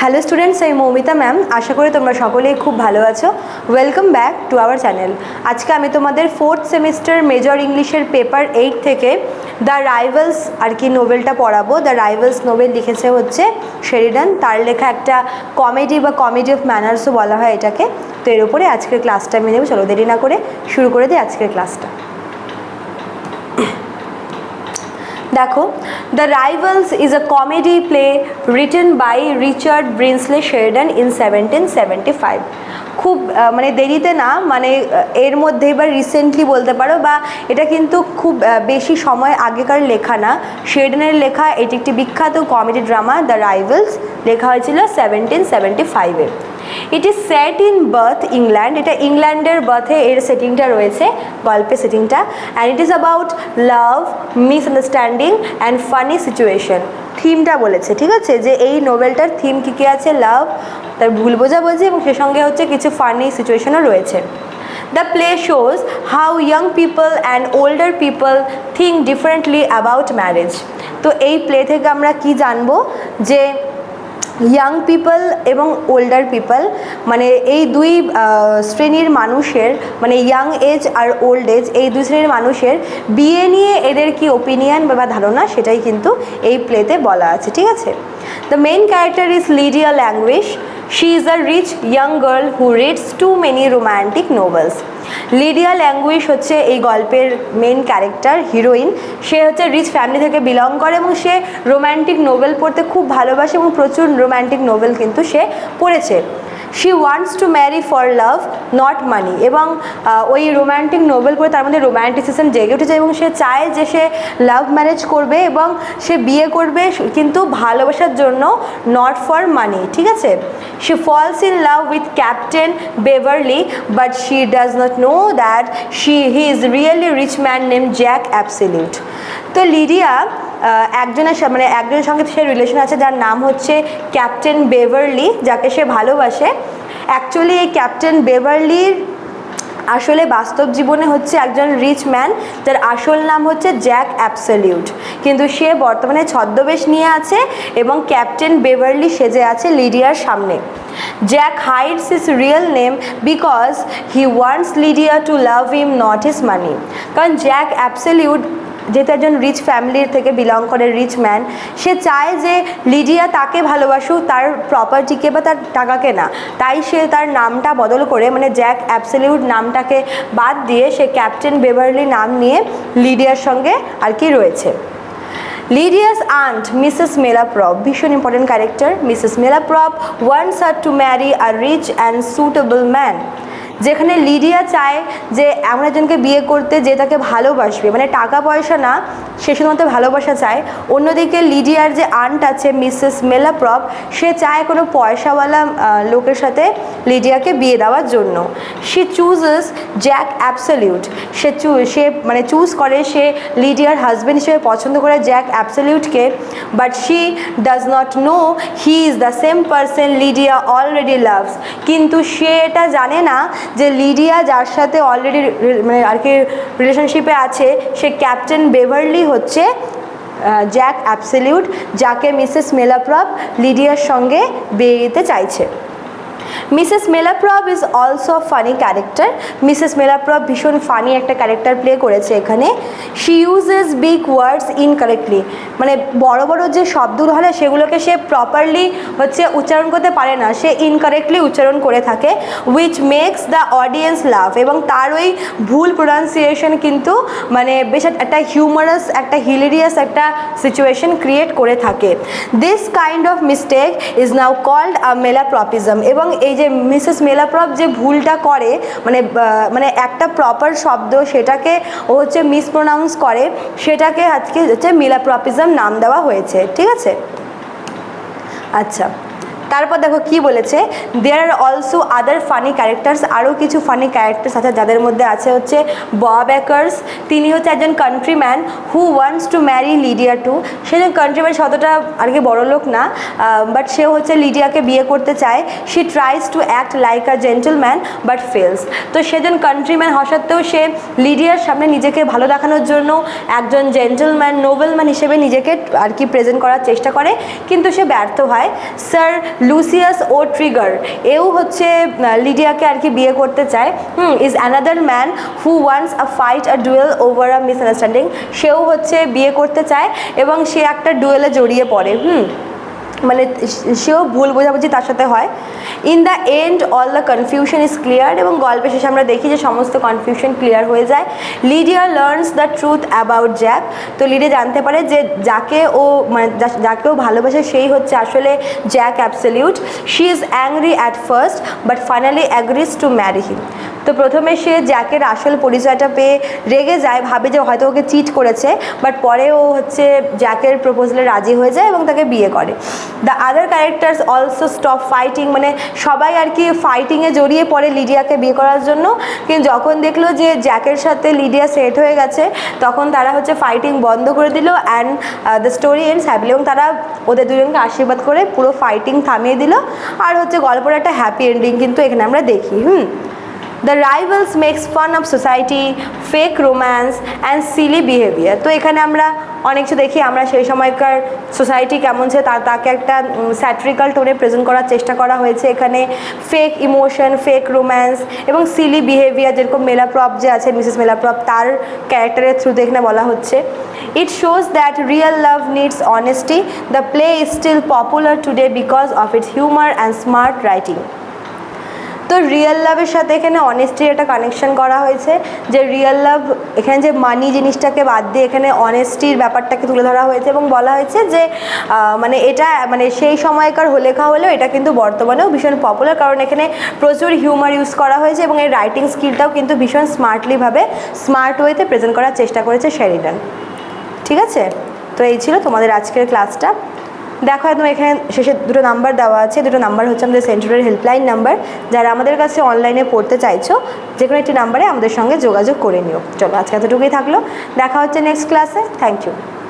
Hello students আমি Moumita ma'am আশা করি তোমরা সকলেই খুব ভালো আছো। Welcome back to our channel আজকে আমি তোমাদের ফোর্থ সেমিস্টার মেজর ইংলিশের পেপার এইট থেকে দ্য রাইভালস আর কি নোভেলটা পড়াবো। দ্য রাইভালস নোভেল লিখেছে হচ্ছে শেরিডান তার লেখা একটা কমেডি বা কমেডি অফ ম্যানার্সও বলা হয় এটাকে। তো এর উপরে আজকের ক্লাসটা আমি নেব। চলো দেরি না করে শুরু করে দিই আজকের ক্লাসটা দেখো the rivals is a comedy play written by Richard Brinsley Sheridan in seventeen seventy five খুব মানে দেরিতে না মানে এর মধ্যে বা রিসেন্টলি বলতে পারো বা এটা কিন্তু খুব বেশি সময় আগেকার লেখা না। শেরডনের লেখা, এটি একটি বিখ্যাত কমেডি ড্রামা দ্য রাইভালস লেখা হয়েছিল সেভেন্টিন সেভেন্টি ফাইভে it is set in Bath England এটা ইংল্যান্ডের বার্থে এর সেটিংটা রয়েছে, গল্পের সেটিংটা and it is about love misunderstanding and funny situation থিমটা বলেছে, ঠিক আছে? যে এই নোভেলটার থিম কী কী আছে? লাভ তার ভুল বোঝা বোঝাবুঝি এবং সে সঙ্গে হচ্ছে কিছু ফানি সিচুয়েশনও রয়েছে। The play shows how young people and older people think differently about marriage তো এই প্লে থেকে আমরা কি জানব? যে ইয়াং পিপল এবং ওল্ডার পিপল মানে এই দুই শ্রেণির মানুষের মানে ইয়াং এজ আর ওল্ড এজ এই দুই শ্রেণির মানুষের বিয়ে নিয়ে এদের কি ওপিনিয়ন বা ধারণা সেটাই কিন্তু এই প্লেতে বলা আছে, ঠিক আছে? The main character is Lydia Languish she is a rich young girl who reads too many romantic novels Lydia Languish হচ্ছে এই গল্পের মেন ক্যারেক্টার হিরোইন সে হচ্ছে রিচ ফ্যামিলি থেকে বিলং করে এবং সে রোম্যান্টিক নোভেল পড়তে খুব ভালোবাসে এবং প্রচুর রোম্যান্টিক নোভেল কিন্তু সে পড়েছে। She wants to marry for love not money এবং ওই রোম্যান্টিক নোভেল পড়ে তার মধ্যে রোম্যান্টিসিজম জেগে উঠেছে এবং সে চায় যে সে লাভ ম্যারেজ করবে এবং সে বিয়ে করবে কিন্তু ভালোবাসার জন্য নট ফর মানি ঠিক আছে? She falls in love with Captain Beverley but she does not know that she he is really rich man name Jack Absolute তো লিডিয়া একজনের মানে একজনের সঙ্গে সে রিলেশন আছে, যার নাম হচ্ছে ক্যাপ্টেন বেভারলি যাকে সে ভালোবাসে। অ্যাকচুয়ালি এই ক্যাপ্টেন বেভারলির আসলে বাস্তব জীবনে হচ্ছে একজন রিচ ম্যান যার আসল নাম হচ্ছে জ্যাক অ্যাবসলিউট কিন্তু সে বর্তমানে ছদ্মবেশ নিয়ে আছে এবং ক্যাপ্টেন বেভারলি সেজে আছে লিডিয়ার সামনে। Jack hides his real name because he wants Lydia to love him not his money কারণ জ্যাক অ্যাবসলিউট যেহেতু একজন রিচ ফ্যামিলির থেকে বিলং করে রিচ ম্যান সে চায় যে লিডিয়া তাকে ভালোবাসুক, তার প্রপার্টিকে বা তার টাকাকে না। তাই সে তার নামটা বদল করে মানে জ্যাক অ্যাবসলিউট নামটাকে বাদ দিয়ে সে ক্যাপ্টেন বেভারলি নাম নিয়ে লিডিয়ার সঙ্গে আর কি রয়েছে। লিডিয়াস আন্ট মিসেস মেলাপ্রপ ভীষণ important character Mrs Malaprop wants R to marry a rich and suitable man যেখানে লিডিয়া চায় যে এমন একজনকে বিয়ে করতে যে তাকে ভালোবাসবে। মানে টাকা পয়সা না, সে শুধুমাত্র ভালোবাসা চায়। অন্যদিকে লিডিয়ার যে আন্ট আছে মিসেস মেলাপ্রপ সে চায় কোনো পয়সাওয়ালা লোকের সাথে লিডিয়াকে বিয়ে দেওয়ার জন্য। সে চুজেস জ্যাক অ্যাবসলিউট সে চু, সে মানে চুজ করে, সে লিডিয়ার হাজব্যান্ড হিসেবে পছন্দ করে Jack অ্যাবসলিউটকে but she does not know he is the same person Lydia already loves কিন্তু সে এটা জানে না যে লিডিয়া, যার সাথে অলরেডি মানে আর কি রিলেশনশিপে আছে, সে ক্যাপ্টেন বেভারলি হচ্ছে জ্যাক অ্যাবসলিউট যাকে মিসেস মেলাপ্রপ লিডিয়ার সঙ্গে বিয়ে দিতে চাইছে। Mrs Malaprop is also funny character Mrs Malaprop ভীষণ ফানি একটা ক্যারেক্টার প্লে করেছে এখানে। She uses big words incorrectly মানে বড় বড় যে শব্দ না, সেগুলোকে সে প্রপারলি হচ্ছে উচ্চারণ করতে পারে না। সে ইনকারেক্টলি উচ্চারণ করে থাকে which makes the audience love এবং তার ওই ভুল প্রোনাউন্সিয়েশন কিন্তু মানে বেশ একটা হিউমারাস একটা হিলেরিয়াস একটা সিচুয়েশন ক্রিয়েট করে থাকে। This kind of mistake is now called a malapropism এবং এই যে মিসেস মেলাপ্রপ যে ভুলটা করে মানে মানে একটা প্রপার শব্দ সেটাকে ও হচ্ছে মিসপ্রোনাউন্স করে, সেটাকে আজকে হচ্ছে মেলাপ্রপিজম নাম দেওয়া হয়েছে, ঠিক আছে? আচ্ছা। তারপর দেখো কি বলেছে? There are also other funny characters আরও কিছু ফানি ক্যারেক্টার্স আছে যাদের মধ্যে আছে হচ্ছে বব তিনি হচ্ছে একজন countryman who wants to marry Lydia two সে একজন কান্ট্রিম্যান শতটা আর কি বড় লোক না বাট সে হচ্ছে লিডিয়াকে বিয়ে করতে চায়। She tries to act like a gentleman but fails তো সেজন কান্ট্রিম্যান হওয়া সত্ত্বেও সে লিডিয়ার সামনে নিজেকে ভালো দেখানোর জন্য একজন জেন্টলম্যান নোবেলম্যান হিসেবে নিজেকে আর কি প্রেজেন্ট করার চেষ্টা করে, কিন্তু সে ব্যর্থ হয়। স্যার লুসিয়াস ও ট্রিগার এও হচ্ছে লিডিয়াকে আর কি বিয়ে করতে চায়। হুম is another man who once a fight a duel over a misunderstanding সেও হচ্ছে বিয়ে করতে চায় এবং সে একটা ডুয়েলে জড়িয়ে পড়ে। হুম মানে সেও ভুল বোঝাবুঝি তার সাথে হয়। In the end all the confusion is clear এবং গল্পের শেষে আমরা দেখি যে সমস্ত কনফিউশন ক্লিয়ার হয়ে যায়। Lydia learns the truth about Jack তো লিডিয়া জানতে পারে যে যাকে ও মানে যাকে ও ভালোবাসে সেই হচ্ছে আসলে Jack Absolute she is angry at first but finally agrees to marry him তো প্রথমে সে জ্যাকের আসল পরিচয়টা পেয়ে রেগে যায়, ভাবে যে হয়তো ওকে চিট করেছে বাট পরে ও হচ্ছে জ্যাকের প্রপোজালে রাজি হয়ে যায় এবং তাকে বিয়ে করে। The other characters also stop fighting মানে সবাই আর কি ফাইটিংয়ে জড়িয়ে পড়ে লিডিয়াকে বিয়ে করার জন্য। কিন্তু যখন দেখল যে জ্যাকের সাথে লিডিয়া সেট হয়ে গেছে, তখন তারা হচ্ছে ফাইটিং বন্ধ করে দিল and the story ends happily এবং তারা ওদের দুজনকে আশীর্বাদ করে পুরো ফাইটিং থামিয়ে দিল। আর হচ্ছে গল্পের একটা হ্যাপি এন্ডিং কিন্তু এখানে আমরা দেখি, হুম? The rivals makes fun of society fake romance and silly behaviour তো এখানে আমরা অনেক কিছু দেখি, আমরা সেই সময়কার সোসাইটি কেমন ছিল, তা তাকে একটা স্যাট্রিক্যাল টোনে প্রেজেন্ট করার চেষ্টা করা হয়েছে। এখানে ফেক ইমোশন ফেক রোম্যান্স এবং সিলি বিহেভিয়ার যেরকম মেলাপ্রপ যে আছে মিসেস মেলাপ্রপ, তার ক্যারেক্টারের থ্রুতে এখানে বলা হচ্ছে। It shows that real love needs honesty the play is still popular today because of its humour and smart writing তো রিয়েল লাভের সাথে এখানে অনেস্টির একটা কানেকশন করা হয়েছে, যে রিয়েল লাভ এখানে যে মানি জিনিসটাকে বাদ দিয়ে এখানে অনেস্টির ব্যাপারটাকে তুলে ধরা হয়েছে এবং বলা হয়েছে যে মানে এটা মানে সেই সময়কার লেখা হলেও এটা কিন্তু বর্তমানেও ভীষণ পপুলার কারণ এখানে প্রচুর হিউমার ইউজ করা হয়েছে এবং এই রাইটিং স্কিলটাও কিন্তু ভীষণ স্মার্টলিভাবে স্মার্ট ওয়েতে প্রেজেন্ট করার চেষ্টা করেছে শেরিডান ঠিক আছে? তো এই ছিল তোমাদের আজকের ক্লাসটা দেখো একদম এখানে শেষে দুটো নাম্বার দেওয়া আছে। দুটো নাম্বার হচ্ছে আমাদের সেন্টারের হেল্পলাইন নাম্বার যারা আমাদের কাছে অনলাইনে পড়তে চাইছো যে কোনো একটি নাম্বারে আমাদের সঙ্গে যোগাযোগ করে নিও। চলো আজকে এতটুকুই থাকল। দেখা হচ্ছে নেক্সট ক্লাসে থ্যাংক ইউ